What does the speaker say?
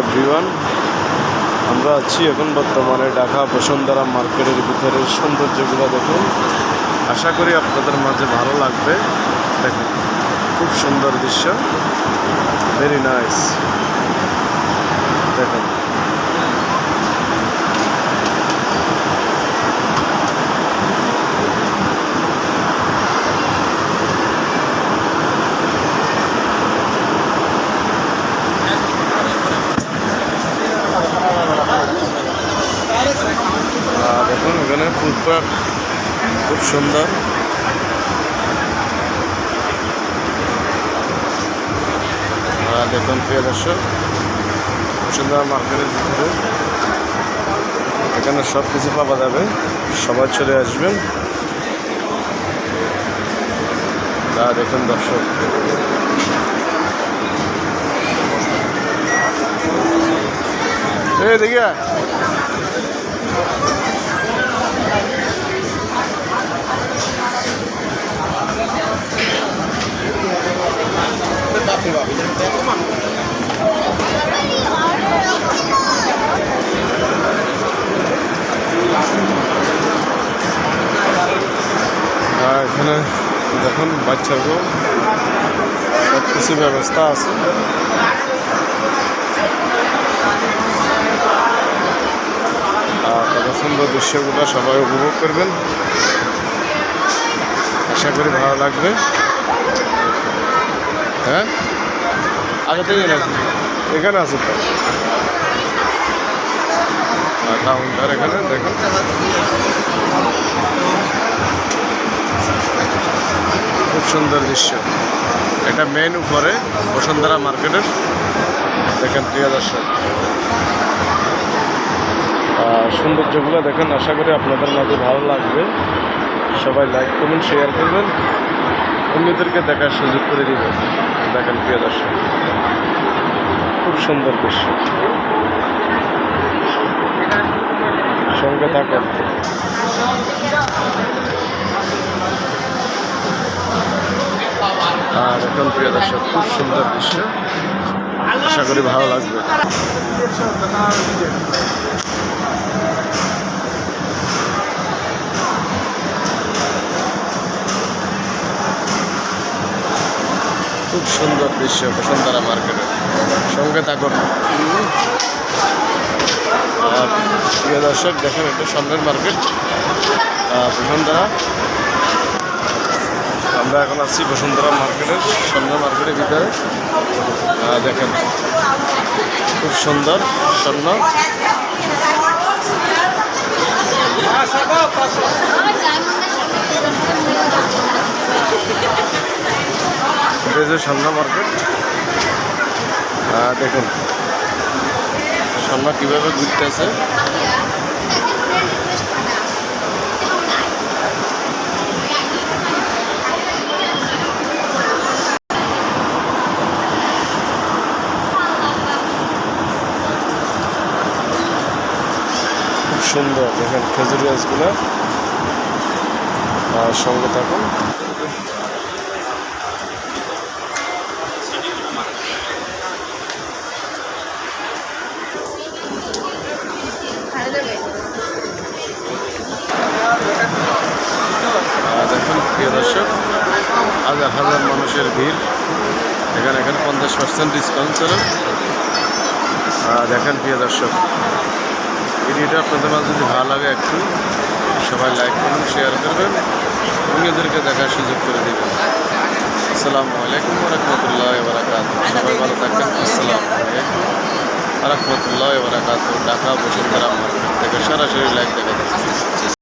Everyone আমরা আছি এখন বর্তমানে ঢাকা বসুন্ধরা মার্কেটের ভিতরে সৌন্দর্যগুলো দেখুন। আশা করি আপনাদের মাঝে ভালো লাগবে। দেখুন, খুব সুন্দর দৃশ্য। ভেরি নাইস দেখুন দেখুন এখানে ফুটপাথ খুব সুন্দর আহ, দেখুন প্রিয় দর্শক সুন্দর মার্কেটের ভিতরে এখানে সব কিছু পাওয়া যাবে সবাই চলে আসবেন তা দেখুন দর্শক এই দেখি এখানে দেখুন বাচ্চাগুলো সব কিছু ব্যবস্থা আছে। আর কত সুন্দর দৃশ্যগুলো সবাই উপভোগ করবেন। আশা করি ভালো লাগবে। হ্যাঁ? আগে থেকে এখানে আছে তো। কাউন্টার এখানে দেখুন খুব সুন্দর দৃশ্য। এটা মেন উপরে, বসুন্ধরা মার্কেটের। দেখেন, প্রিয় দর্শক। সৌন্দর্যগুলো দেখেন, আশা করি আপনাদের মাঝে ভালো লাগবে। সবাই লাইক করবেন শেয়ার করবেন। অন্যদেরকে দেখার সুযোগ করে দিবেন দেখেন, প্রিয় দর্শক, খুব সুন্দর দৃশ্য। সঙ্গে থাকুন। আর এখন, প্রিয় দর্শক, খুব সুন্দর দৃশ্য। আশা করি ভালো লাগবে। সুন্দর দৃশ্য বসুন্ধরা মার্কেটের সঙ্গে থাকুন। আর প্রিয় দর্শক, দেখেন এটা সামনের মার্কেট। বসুন্ধরা। আমরা এখন আছি বসুন্ধরা মার্কেটের সামনের মার্কেটের ভিতরে। দেখেন, খুব সুন্দর, স্বর্ণ। হচ্ছে স্বর্ণ মার্কেট দেখুন। স্বর্ণ কীভাবে ঘুরতেছে? সুন্দর দেখেন খেজুর গাছগুলো। সঙ্গে থাকুন। হাজার হাজার মানুষের ভিড়। এখানে এখানে পঞ্চাশ পার্সেন্ট ডিসকাউন্ট চলে। দেখেন প্রিয় দর্শক, ভিডিওটা আপনাদের মাঝে যদি ভালো লাগে একটু, সবাই লাইক করুন শেয়ার করবেন, অন্যদেরকে দেখার সুযোগ করে দেবেন। আসসালামু আলাইকুম রহমতুল্লাহ বারাকাত সবাই ভালো থাকবেন। আসসালামু আলাইকুম রহমতুল্লাহ বারাকাত ঢাকা বসুন্ধরা থেকে সরাসরি লাইক দেখা যাচ্ছে